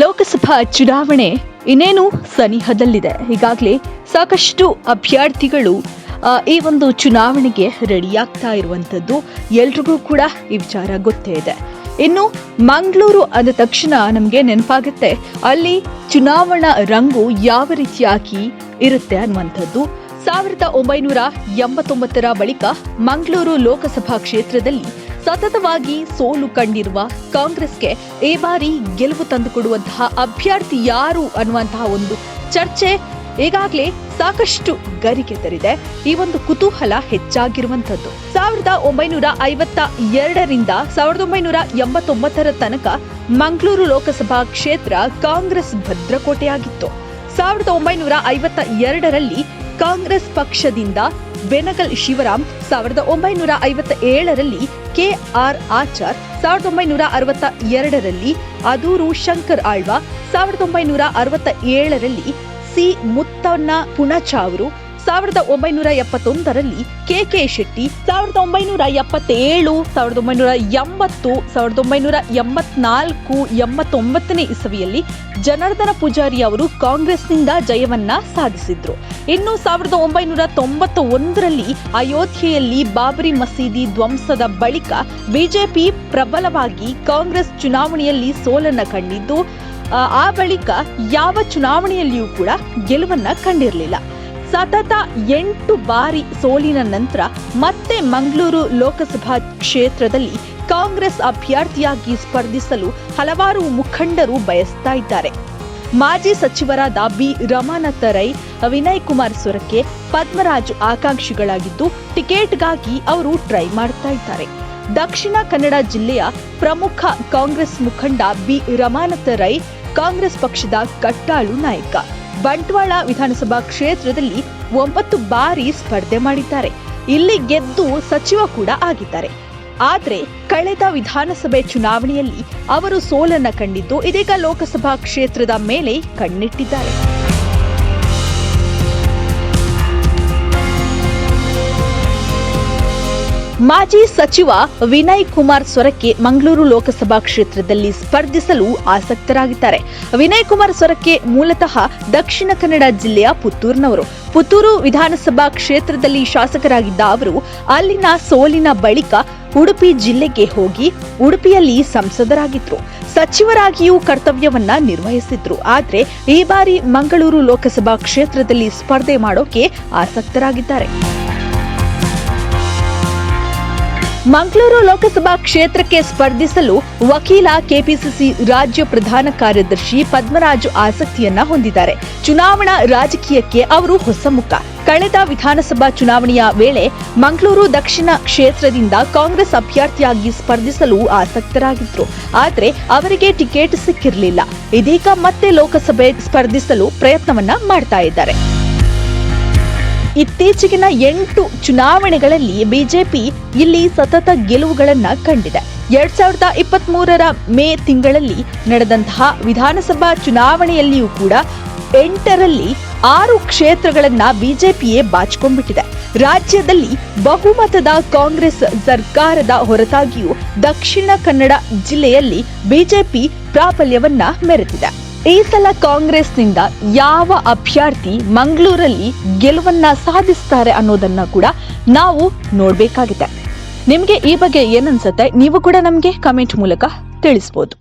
ಲೋಕಸಭಾ ಚುನಾವಣೆ ಇನ್ನೇನು ಸನಿಹದಲ್ಲಿದೆ. ಈಗಾಗಲೇ ಸಾಕಷ್ಟು ಅಭ್ಯರ್ಥಿಗಳು ಈ ಒಂದು ಚುನಾವಣೆಗೆ ರೆಡಿಯಾಗ್ತಾ ಇರುವಂಥದ್ದು ಎಲ್ರಿಗೂ ಕೂಡ ಈ ವಿಚಾರ ಗೊತ್ತೇ ಇದೆ. ಇನ್ನು ಮಂಗಳೂರು ಅಂದ ತಕ್ಷಣ ನಮಗೆ ನೆನಪಾಗುತ್ತೆ, ಅಲ್ಲಿ ಚುನಾವಣಾ ರಂಗು ಯಾವ ರೀತಿಯಾಗಿ ಇರುತ್ತೆ ಅನ್ನುವಂಥದ್ದು. ಸಾವಿರದ ಒಂಬೈನೂರ ಎಂಬತ್ತೊಂಬತ್ತರ ಬಳಿಕ ಮಂಗಳೂರು ಲೋಕಸಭಾ ಕ್ಷೇತ್ರದಲ್ಲಿ ಸತತವಾಗಿ ಸೋಲು ಕಂಡಿರುವ ಕಾಂಗ್ರೆಸ್ಗೆ ಈ ಬಾರಿ ಗೆಲುವು ತಂದುಕೊಡುವಂತಹ ಅಭ್ಯರ್ಥಿ ಯಾರು ಅನ್ನುವಂತಹ ಒಂದು ಚರ್ಚೆ ಈಗಾಗಲೇ ಸಾಕಷ್ಟು ಗರಿಕೆ ತರಿದೆ. ಈ ಒಂದು ಕುತೂಹಲ ಹೆಚ್ಚಾಗಿರುವಂತದ್ದು ಸಾವಿರದ ಒಂಬೈನೂರ ಐವತ್ತ ಎರಡರಿಂದ ಸಾವಿರದ ಒಂಬೈನೂರ ಎಂಬತ್ತೊಂಬತ್ತರ ತನಕ ಮಂಗಳೂರು ಲೋಕಸಭಾ ಕ್ಷೇತ್ರ ಕಾಂಗ್ರೆಸ್ ಭದ್ರಕೋಟೆಯಾಗಿತ್ತು. ಸಾವಿರದ ಒಂಬೈನೂರ ಐವತ್ತ ಎರಡರಲ್ಲಿ ಕಾಂಗ್ರೆಸ್ ಪಕ್ಷದಿಂದ ಬೆನಗಲ್ ಶಿವರಾಮ್ ಸಾವಿರದ ಒಂಬೈನೂರ ಐವತ್ತ ಏಳರಲ್ಲಿ ಕೆ ಆರ್ ಆಚಾರ್, ಸಾವಿರದ ಒಂಬೈನೂರ ಅರವತ್ತ ಎರಡರಲ್ಲಿ ಅದೂರು ಶಂಕರ್ ಆಳ್ವ, ಸಾವಿರದ ಒಂಬೈನೂರ ಅರವತ್ತ ಏಳರಲ್ಲಿ ಸಿ ಮುತ್ತಣ್ಣ ಪುಣಚಾವರು ಸಾವಿರದ ಒಂಬೈನೂರ ಎಪ್ಪತ್ತೊಂದರಲ್ಲಿ ಕೆ ಕೆ ಶೆಟ್ಟಿ ಸಾವಿರದ ಒಂಬೈನೂರ ಎಪ್ಪತ್ತೇಳು ಸಾವಿರದ ಒಂಬೈನೂರ ಎಂಬತ್ತು ಸಾವಿರದ ಒಂಬೈನೂರ ಎಂಬತ್ನಾಲ್ಕು ಎಂಬತ್ತೊಂಬತ್ತನೇ ಇಸವಿಯಲ್ಲಿ ಜನಾರ್ದನ ಪೂಜಾರಿ ಅವರು ಕಾಂಗ್ರೆಸ್ನಿಂದ ಜಯವನ್ನ ಸಾಧಿಸಿದ್ರು. ಇನ್ನು ಸಾವಿರದ ಒಂಬೈನೂರ ತೊಂಬತ್ತ ಒಂದರಲ್ಲಿ ಅಯೋಧ್ಯೆಯಲ್ಲಿ ಬಾಬರಿ ಮಸೀದಿ ಧ್ವಂಸದ ಬಳಿಕ ಬಿಜೆಪಿ ಪ್ರಬಲವಾಗಿ ಕಾಂಗ್ರೆಸ್ ಚುನಾವಣೆಯಲ್ಲಿ ಸೋಲನ್ನ ಕಂಡಿದ್ದು ಆ, ಬಳಿಕ ಯಾವ ಚುನಾವಣೆಯಲ್ಲಿಯೂ ಕೂಡ ಗೆಲುವನ್ನ ಕಂಡಿರಲಿಲ್ಲ. ಸತತ ಎಂಟು ಬಾರಿ ಸೋಲಿನ ನಂತರ ಮತ್ತೆ ಮಂಗಳೂರು ಲೋಕಸಭಾ ಕ್ಷೇತ್ರದಲ್ಲಿ ಕಾಂಗ್ರೆಸ್ ಅಭ್ಯರ್ಥಿಯಾಗಿ ಸ್ಪರ್ಧಿಸಲು ಹಲವಾರು ಮುಖಂಡರು ಬಯಸ್ತಾ ಇದ್ದಾರೆ. ಮಾಜಿ ಸಚಿವರಾದ ಬಿ. ರಮಾನಾಥ ರೈ, ವಿನಯ್ ಕುಮಾರ್ ಸೊರಕೆ, ಪದ್ಮರಾಜ್ ಆಕಾಂಕ್ಷಿಗಳಾಗಿದ್ದು ಟಿಕೆಟ್ಗಾಗಿ ಅವರು ಟ್ರೈ ಮಾಡ್ತಾ ಇದ್ದಾರೆ. ದಕ್ಷಿಣ ಕನ್ನಡ ಜಿಲ್ಲೆಯ ಪ್ರಮುಖ ಕಾಂಗ್ರೆಸ್ ಮುಖಂಡ ಬಿ. ರಮಾನಾಥ ರೈ, ಕಾಂಗ್ರೆಸ್ ಪಕ್ಷದ ಕಟ್ಟಾಳು ನಾಯಕ. ಬಂಟ್ವಾಳ ವಿಧಾನಸಭಾ ಕ್ಷೇತ್ರದಲ್ಲಿ ಒಂಬತ್ತು ಬಾರಿ ಸ್ಪರ್ಧೆ ಮಾಡಿದ್ದಾರೆ. ಇಲ್ಲಿ ಗೆದ್ದು ಸಚಿವ ಕೂಡ ಆಗಿದ್ದಾರೆ. ಆದರೆ ಕಳೆದ ವಿಧಾನಸಭೆ ಚುನಾವಣೆಯಲ್ಲಿ ಅವರು ಸೋಲನ್ನ ಕಂಡಿದ್ದು ಇದೀಗ ಲೋಕಸಭಾ ಕ್ಷೇತ್ರದ ಮೇಲೆ ಕಣ್ಣಿಟ್ಟಿದ್ದಾರೆ. ಮಾಜಿ ಸಚಿವ ವಿನಯ್ ಕುಮಾರ್ ಸ್ವರಕ್ಕೆ ಮಂಗಳೂರು ಲೋಕಸಭಾ ಕ್ಷೇತ್ರದಲ್ಲಿ ಸ್ಪರ್ಧಿಸಲು ಆಸಕ್ತರಾಗಿದ್ದಾರೆ. ವಿನಯ್ ಕುಮಾರ್ ಸ್ವರಕ್ಕೆ ಮೂಲತಃ ದಕ್ಷಿಣ ಕನ್ನಡ ಜಿಲ್ಲೆಯ ಪುತ್ತೂರಿನವರು. ಪುತ್ತೂರು ವಿಧಾನಸಭಾ ಕ್ಷೇತ್ರದಲ್ಲಿ ಶಾಸಕರಾಗಿದ್ದ ಅವರು, ಅಲ್ಲಿನ ಸೋಲಿನ ಬಳಿಕ ಉಡುಪಿ ಜಿಲ್ಲೆಗೆ ಹೋಗಿ ಉಡುಪಿಯಲ್ಲಿ ಸಂಸದರಾಗಿದ್ರು. ಸಚಿವರಾಗಿಯೂ ಕರ್ತವ್ಯವನ್ನ ನಿರ್ವಹಿಸಿದ್ರು. ಆದರೆ ಈ ಬಾರಿ ಮಂಗಳೂರು ಲೋಕಸಭಾ ಕ್ಷೇತ್ರದಲ್ಲಿ ಸ್ಪರ್ಧೆ ಮಾಡೋಕೆ ಆಸಕ್ತರಾಗಿದ್ದಾರೆ. ಮಂಗಳೂರು ಲೋಕಸಭಾ ಕ್ಷೇತ್ರಕ್ಕೆ ಸ್ಪರ್ಧಿಸಲು ವಕೀಲ ಕೆಪಿಸಿಸಿ ರಾಜ್ಯ ಪ್ರಧಾನ ಕಾರ್ಯದರ್ಶಿ ಪದ್ಮರಾಜು ಆಸಕ್ತಿಯನ್ನ ಹೊಂದಿದ್ದಾರೆ. ಚುನಾವಣಾ ರಾಜಕೀಯಕ್ಕೆ ಅವರು ಹೊಸ ಮುಖ. ಕಳೆದ ವಿಧಾನಸಭಾ ಚುನಾವಣೆಯ ವೇಳೆ ಮಂಗಳೂರು ದಕ್ಷಿಣ ಕ್ಷೇತ್ರದಿಂದ ಕಾಂಗ್ರೆಸ್ ಅಭ್ಯರ್ಥಿಯಾಗಿ ಸ್ಪರ್ಧಿಸಲು ಆಸಕ್ತರಾಗಿದ್ರು. ಆದರೆ ಅವರಿಗೆ ಟಿಕೆಟ್ ಸಿಕ್ಕಿರಲಿಲ್ಲ. ಇದೀಗ ಮತ್ತೆ ಲೋಕಸಭೆ ಸ್ಪರ್ಧಿಸಲು ಪ್ರಯತ್ನವನ್ನ ಮಾಡ್ತಾ ಇದ್ದಾರೆ. ಇತ್ತೀಚೆಗಿನ ಎಂಟು ಚುನಾವಣೆಗಳಲ್ಲಿ ಬಿಜೆಪಿ ಇಲ್ಲಿ ಸತತ ಗೆಲುವುಗಳನ್ನು ಕಂಡಿದೆ. ಎರಡ್ ಸಾವಿರದ ಇಪ್ಪತ್ತ್ ಮೂರರ ಮೇ ತಿಂಗಳಲ್ಲಿ ನಡೆದಂತಹ ವಿಧಾನಸಭಾ ಚುನಾವಣೆಯಲ್ಲಿಯೂ ಕೂಡ ಎಂಟರಲ್ಲಿ ಆರು ಕ್ಷೇತ್ರಗಳನ್ನ ಬಿಜೆಪಿಯೇ ಬಾಚಿಕೊಂಡ್ಬಿಟ್ಟಿದೆ. ರಾಜ್ಯದಲ್ಲಿ ಬಹುಮತದ ಕಾಂಗ್ರೆಸ್ ಸರ್ಕಾರದ ಹೊರತಾಗಿಯೂ ದಕ್ಷಿಣ ಕನ್ನಡ ಜಿಲ್ಲೆಯಲ್ಲಿ ಬಿಜೆಪಿ ಪ್ರಾಬಲ್ಯವನ್ನ ಮೆರೆದಿದೆ. ಈ ಸಲ ಕಾಂಗ್ರೆಸ್ನಿಂದ ಯಾವ ಅಭ್ಯರ್ಥಿ ಮಂಗಳೂರಲ್ಲಿ ಗೆಲುವನ್ನ ಸಾಧಿಸ್ತಾರೆ ಅನ್ನೋದನ್ನ ಕೂಡ ನಾವು ನೋಡ್ಬೇಕಾಗಿದೆ. ನಿಮ್ಗೆ ಈ ಬಗ್ಗೆ ಏನನ್ಸುತ್ತೆ ನೀವು ಕೂಡ ನಮ್ಗೆ ಕಮೆಂಟ್ ಮೂಲಕ ತಿಳಿಸ್ಬೋದು.